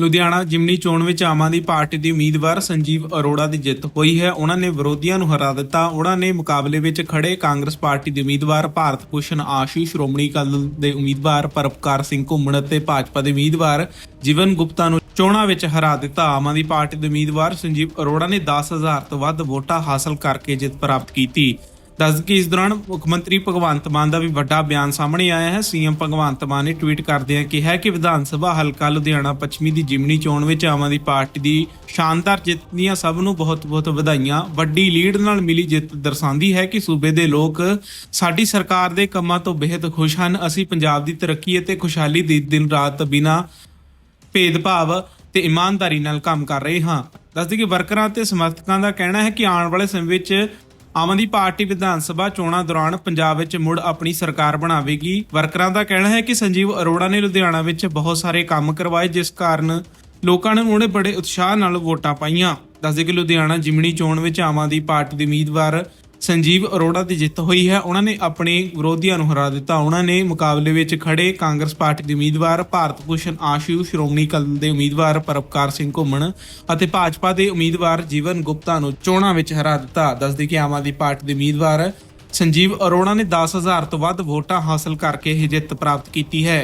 ਲੁਧਿਆਣਾ ਜਿਮਨੀ ਚੋਣ ਵਿੱਚ ਆਮ ਆਦਮੀ ਪਾਰਟੀ ਦੀ ਉਮੀਦਵਾਰ ਸੰਜੀਵ ਅਰੋੜਾ ਦੀ ਜਿੱਤ ਹੋਈ ਹੈ। ਉਹਨਾਂ ਨੇ ਵਿਰੋਧੀਆਂ ਨੂੰ ਹਰਾ ਦਿੱਤਾ। ਉਹਨਾਂ ਨੇ ਮੁਕਾਬਲੇ ਵਿੱਚ ਖੜੇ ਕਾਂਗਰਸ ਪਾਰਟੀ ਦੇ ਉਮੀਦਵਾਰ ਭਾਰਤ ਭੂਸ਼ਣ ਆਸ਼ੂ ਸ਼੍ਰੋਮਣੀ ਅਕਾਲੀ ਦਲ ਦੇ ਉਮੀਦਵਾਰ ਪਰਪਕਾਰ ਸਿੰਘ ਘੁੰਮਣ ਅਤੇ ਭਾਜਪਾ ਦੇ ਉਮੀਦਵਾਰ ਜੀਵਨ ਗੁਪਤਾ ਨੂੰ ਚੋਣਾਂ ਵਿੱਚ ਹਰਾ ਦਿੱਤਾ। ਆਮ ਆਦਮੀ ਪਾਰਟੀ ਦੇ ਉਮੀਦਵਾਰ ਸੰਜੀਵ ਅਰੋੜਾ ਨੇ 10000 ਤੋਂ ਵੱਧ ਵੋਟਾਂ ਹਾਸਲ ਕਰਕੇ ਜਿੱਤ ਪ੍ਰਾਪਤ ਕੀਤੀ। ਦੱਸ ਕਿ ਇਸ ਦੌਰਾਨ ਮੁੱਖ ਮੰਤਰੀ ਭਗਵੰਤ ਮਾਨ ਦਾ ਵੀ ਵੱਡਾ ਬਿਆਨ ਸਾਹਮਣੇ ਆਇਆ ਹੈ। ਸੀਐਮ ਭਗਵੰਤ ਮਾਨ ਨੇ ਟਵੀਟ ਕਰਦਿਆਂ ਕਿਹਾ ਕਿ ਵਿਧਾਨ ਸਭਾ ਹਲਕਾ ਲੁਧਿਆਣਾ ਪੱਛਮੀ ਦੀ ਜਿਮਨੀ ਚੋਣ ਵਿੱਚ ਆਮ ਆਦਮੀ ਪਾਰਟੀ ਦੀ ਸ਼ਾਨਦਾਰ ਜਿੱਤ ਦੀਆਂ ਸਭ ਨੂੰ ਬਹੁਤ-ਬਹੁਤ ਵਧਾਈਆਂ। ਵੱਡੀ ਲੀਡ ਨਾਲ ਮਿਲੀ ਜਿੱਤ ਦਰਸਾਉਂਦੀ ਹੈ ਕਿ ਸੂਬੇ ਦੇ ਲੋਕ ਸਾਡੀ ਸਰਕਾਰ ਦੇ ਕੰਮਾਂ ਤੋਂ ਬੇहद ਖੁਸ਼ ਹਨ। ਅਸੀਂ ਪੰਜਾਬ ਦੀ ਤਰੱਕੀ ਅਤੇ ਖੁਸ਼ਹਾਲੀ ਦੀ ਦਿਨ ਰਾਤ ਬਿਨਾਂ ਭੇਦਭਾਵ ਤੇ ਇਮਾਨਦਾਰੀ ਨਾਲ ਕੰਮ ਕਰ ਰਹੇ ਹਾਂ। ਦੱਸਦੀ ਕਿ ਵਰਕਰਾਂ ਤੇ ਸਮਰਥਕਾਂ ਦਾ ਕਹਿਣਾ ਹੈ ਕਿ ਆਉਣ ਵਾਲੇ ਸਮੇਂ ਵਿੱਚ ਆਮ ਆਦਮੀ ਪਾਰਟੀ ਵਿਧਾਨ ਸਭਾ ਚੋਣਾਂ ਦੌਰਾਨ ਪੰਜਾਬ ਵਿੱਚ ਮੁੜ ਆਪਣੀ ਸਰਕਾਰ ਬਣਾਵੇਗੀ। ਵਰਕਰਾਂ ਦਾ ਕਹਿਣਾ ਹੈ ਕਿ ਸੰਜੀਵ ਅਰੋੜਾ ਨੇ ਲੁਧਿਆਣਾ ਵਿੱਚ ਬਹੁਤ ਸਾਰੇ ਕੰਮ ਕਰਵਾਏ, ਜਿਸ ਕਾਰਨ ਲੋਕਾਂ ਨੇ ਉਹਨੇ ਬੜੇ ਉਤਸ਼ਾਹ ਨਾਲ ਵੋਟਾਂ ਪਾਈਆਂ। ਦੱਸਦੇ ਕਿ ਲੁਧਿਆਣਾ ਜਿਮਣੀ ਚੋਣ ਵਿੱਚ ਆਮ ਆਦਮੀ ਪਾਰਟੀ ਦੇ ਉਮੀਦਵਾਰ ਸੰਜੀਵ ਅਰੋੜਾ ਦੀ ਜਿੱਤ ਹੋਈ ਹੈ। ਉਹਨਾਂ ਨੇ ਆਪਣੇ ਵਿਰੋਧੀਆਂ ਨੂੰ ਹਰਾ ਦਿੱਤਾ। ਉਹਨਾਂ ਨੇ ਮੁਕਾਬਲੇ ਵਿੱਚ ਖੜੇ ਕਾਂਗਰਸ ਪਾਰਟੀ ਦੇ ਉਮੀਦਵਾਰ ਭਾਰਤ ਭੂਸ਼ਣ ਆਸ਼ੂ, ਸ਼੍ਰੋਮਣੀ ਅਕਾਲੀ ਦੇ ਉਮੀਦਵਾਰ ਪਰਪਕਾਰ ਸਿੰਘ ਘੁੰਮਣ ਅਤੇ ਭਾਜਪਾ ਦੇ ਉਮੀਦਵਾਰ ਜੀਵਨ ਗੁਪਤਾ ਨੂੰ ਚੋਣਾਂ ਵਿੱਚ ਹਰਾ ਦਿੱਤਾ। ਦੱਸਦੇ ਕਿ ਆਮ ਆਦਮੀ ਪਾਰਟੀ ਦੇ ਉਮੀਦਵਾਰ ਸੰਜੀਵ ਅਰੋੜਾ ਨੇ 10000 ਤੋਂ ਵੱਧ ਵੋਟਾਂ ਹਾਸਲ ਕਰਕੇ ਇਹ ਜਿੱਤ ਪ੍ਰਾਪਤ ਕੀਤੀ ਹੈ।